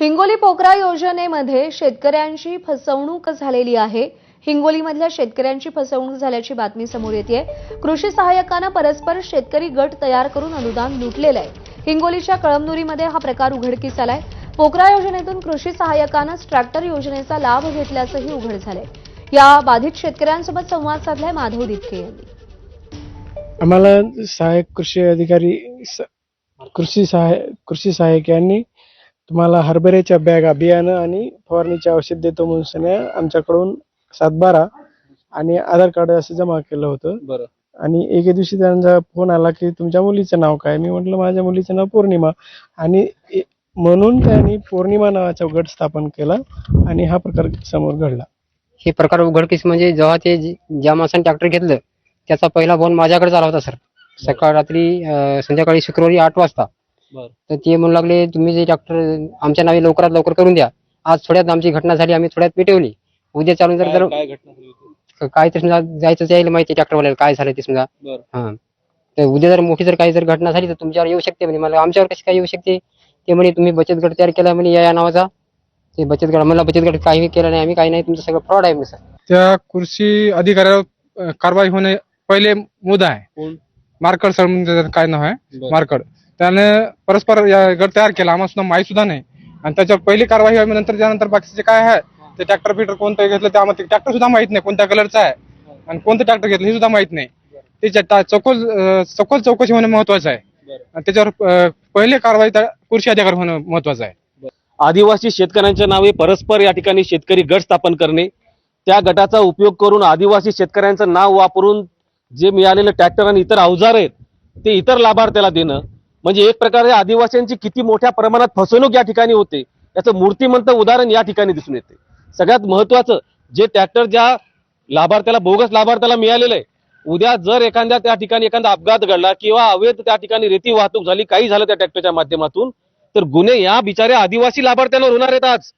हिंगोली पोकरा योजनेमध्ये शेतकऱ्यांची फसवणूक झालेली आहे. हिंगोलीमधल्या शेतकऱ्यांची फसवणूक झाल्याची बातमी समोर येते कृषी सहाय्यकानं परस्पर शेतकरी गट तयार करून अनुदान लुटलेलं आहे. हिंगोलीच्या कळमनुरीमध्ये हा प्रकार उघडकीस आलाय. पोकरा योजनेतून कृषी सहाय्यकानंच ट्रॅक्टर योजनेचा लाभ घेतल्याचंही उघड झालंय. या बाधित शेतकऱ्यांसोबत संवाद साधलाय माधव दिपके यांनी. आम्हाला सहाय्यक कृषी अधिकारी कृषी सहाय्य कृषी सहाय्यक यांनी तुम्हाला हरभऱ्याच्या बॅगा बियाणं आणि फवारणीचे औषध देतो म्हणून सने आमच्याकडून सातबारा आणि आधार कार्ड असं जमा केलं होतं. बरं. आणि एके दिवशी त्यांचा फोन आला की तुमच्या मुलीचं नाव काय? मी म्हटलं माझ्या मुलीचं नाव पौर्णिमा. आणि ए- म्हणून त्यांनी पौर्णिमा नावाचा गट स्थापन केला आणि हा प्रकार समोर घडला. हे प्रकार उघडकीस म्हणजे जेव्हा ते ज्या माणसाने ट्रॅक्टर घेतलं त्याचा पहिला फोन माझ्याकडे आला होता सर सकाळ रात्री संध्याकाळी शुक्रवारी आठ वाजता. तर ते म्हणू लागले तुम्ही जे ट्रॅक्टर आमच्या नावे लवकरात लवकर करून द्या. आज थोड्यात आमची घटना झाली आम्ही थोड्यात पेटवली. उद्या चालून जर जर काय काय घटना झाली होती? काय तर समजा जायचं यायला माहिती ट्रॅक्टरवाल्याला काय झालं ते समजा. बर. हा. तर उद्या जर मोठी जर काही जर घटना झाली तर तुमच्यावर येऊ शकते म्हणजे मला आमच्यावर कशी काय येऊ शकते? ते म्हणे तुम्ही बचत गट तयार केला म्हणे या या नावाचा. ते बचत गट मला बचत गट काही केलं नाही आम्ही काही नाही तुमचं सगळं फ्रॉड आहे म्हणे सर. त्या कृषी अधिकाऱ्यावर अ, कारवाई होणे पहिले मुद्दा आहे. कोण? मार्कड सर म्हणजे त्याचं काय नाव आहे? बरं. मार्कड. त्याने परस्पर या गट तयार केला. आम्हाला सुद्धा माहीत सुद्धा नाही. आणि त्याच्यावर पहिली कारवाई व्हावी नंतर त्यानंतर बाकीचे काय आहे? ते ट्रॅक्टर फिटर कोणतं घेतलं ते आम्हाला ट्रॅक्टर सुद्धा माहीत नाही कोणत्या कलरचा आहे. आणि कोणतं ट्रॅक्टर घेतलं हे सुद्धा माहीत नाही. त्याच्या ता- चौकोल सखोल चौकशी होणं महत्वाचं आहे. आणि त्याच्यावर पहिली पहिले कारवाई कृषी अधिकारी होणं महत्वाचं आहे. आदिवासी शेतकऱ्यांच्या नावे परस्पर या ठिकाणी शेतकरी गट स्थापन करणे. त्या गटाचा उपयोग करून आदिवासी शेतकऱ्यांचं नाव वापरून जे मिळालेले ट्रॅक्टर आणि इतर अवजार आहेत ते इतर लाभार्थ्याला देणं. म्हणजे एक प्रकारे आदिवासींची किती मोठ्या प्रमाणात फसवणूक या ठिकाणी होते याचं मूर्तिमंत उदाहरण या ठिकाणी दिसून येते. सगळ्यात महत्वाचं जे ट्रॅक्टर ज्या लाभार्थ्याला बोगस लाभार्थ्याला मिळालेलं आहे उद्या जर एखाद्या त्या ठिकाणी एखादा अपघात घडला किंवा अवैध त्या ठिकाणी रेती वाहतूक झाली काही झालं त्या ट्रॅक्टरच्या माध्यमातून तर गुन्हे या बिचाऱ्या आदिवासी लाभार्थ्यांवर होणार आहेत आज.